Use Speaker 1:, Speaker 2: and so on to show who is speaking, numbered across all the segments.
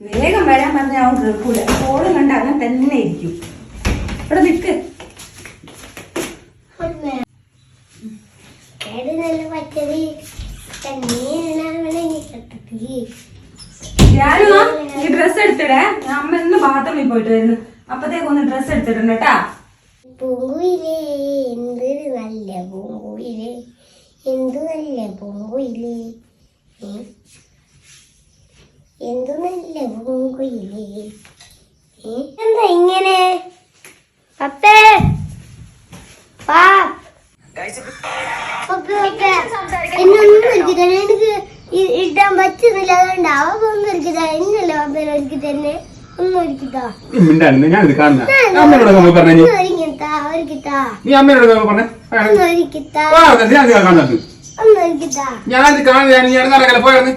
Speaker 1: വേഗം വരാൻ പറഞ്ഞാൽ അവൻ കേൾക്കൂല ഫോണ് കണ്ട അങ്ങനെ തന്നെ ഇരിക്കും. ഇവിടെ നിൽക്ക് ഞാനും ഈ ഡ്രസ് എടുത്തിടേ. ഞാൻ അമ്മ ഇന്ന് ബാത്റൂമിൽ പോയിട്ട് വരുന്നു. അപ്പത്തേക്ക് ഒന്ന് ഡ്രസ്സ് എടുത്തിട്ടുണ്ട് കേട്ടാ.
Speaker 2: പൂങ്കുയിലേ എന്ത് നല്ല പൂങ്കുയിലേ. എന്തു നല്ല പൂങ്കുയിലേ? എന്തു നല്ല പൂങ്കുയിലേ? എന്താ ഇങ്ങനെ? പപ്പേ പാ പപ്പേ, എനിക്ക് ഇടാൻ പറ്റുന്നില്ല. അതുകൊണ്ട് അവ ഒന്നും ഒരുക്കി തന്നെ എന്നല്ല പപ്പേനെ ഒരുക്കി തന്നെ
Speaker 3: ഞാൻ കാണുന്നത്.
Speaker 2: ഒരുക്കിത്താ
Speaker 3: ഞാനിത് ഞാൻ ഞാൻ നടക്കല പോയായിരുന്നു.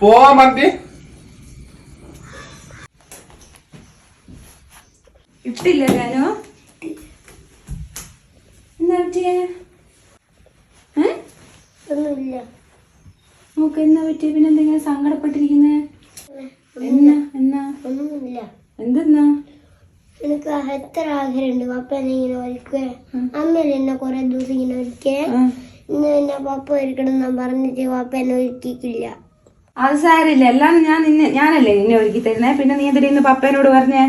Speaker 3: പോവാൻ പറഞ്ഞിട്ട്
Speaker 1: ഇട്ടില്ല ഞാനോ? എന്താ പറ്റിയേ?
Speaker 2: ഒന്നുമില്ല.
Speaker 1: നമുക്ക് എന്നാ പറ്റിയ? പിന്നെ എന്തെങ്കിലും സങ്കടപ്പെട്ടിരിക്കുന്നേ? എന്നാ എന്നാ?
Speaker 2: ഒന്നുമില്ല.
Speaker 1: എന്തെന്നാ?
Speaker 2: എനിക്ക് എത്ര ആഗ്രഹമുണ്ട്. പപ്പ എന്നെ ഇങ്ങനെ ഒരുക്കേ അമ്മയല്ലേ എന്നെ കുറെ ദിവസം ഇങ്ങനെ ഒരുക്കേ. ഇന്ന് എന്നെ പപ്പ ഒരുക്കണം ഞാൻ പറഞ്ഞിട്ട് പപ്പ എന്നെ ഒരുക്കിയിട്ടില്ല
Speaker 1: അത് സാരില്ല. എല്ലാം ഞാൻ നിന്നെ ഞാനല്ലേ നിന്നെ ഒരുക്കി തരുന്നേ? പിന്നെ നീ എന്തിനാ ഇന്ന് പപ്പേനോട് പറഞ്ഞേ?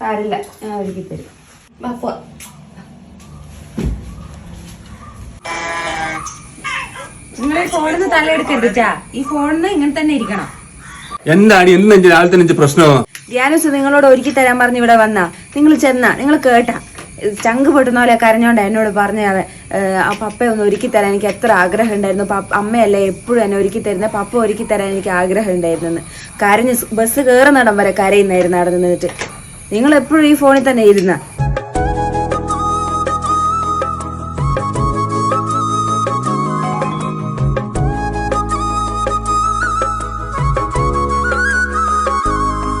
Speaker 1: സാരില്ല. ഞാൻ ഒരുക്കി തരും. പപ്പ. നിങ്ങൾ ഈ ഫോണിന്ന് തലയെടുക്കരുതാ ഈ ഫോണിന് ഇങ്ങനെ തന്നെ ഇരിക്കണം.
Speaker 3: എന്താണ് എന്ത് രാവിലത്തെ നെഞ്ച് പ്രശ്നമോ
Speaker 1: ധ്യാനസ് നിങ്ങളോട് ഒരുക്കി തരാൻ പറഞ്ഞ് ഇവിടെ വന്നാ. നിങ്ങൾ ചെന്നാ. നിങ്ങൾ കേട്ടാ. ചങ്ക് പൊട്ടുന്ന പോലെ കരഞ്ഞോണ്ട് എന്നോട് പറഞ്ഞ അവൻ ആ പപ്പയെ ഒന്ന് ഒരുക്കി തരാൻ എനിക്ക് എത്ര ആഗ്രഹം ഉണ്ടായിരുന്നു അമ്മയല്ലേ എപ്പോഴും എന്നെ ഒരുക്കി തരുന്നത് പപ്പ ഒരുക്കി തരാൻ എനിക്ക് ആഗ്രഹം ഉണ്ടായിരുന്നു കരഞ്ഞ് ബസ് കയറുന്നിടം വരെ കരയുന്നായിരുന്നു അവിടെ നിന്നിട്ട്. നിങ്ങൾ എപ്പോഴും ഈ ഫോണിൽ തന്നെ ഇരുന്ന.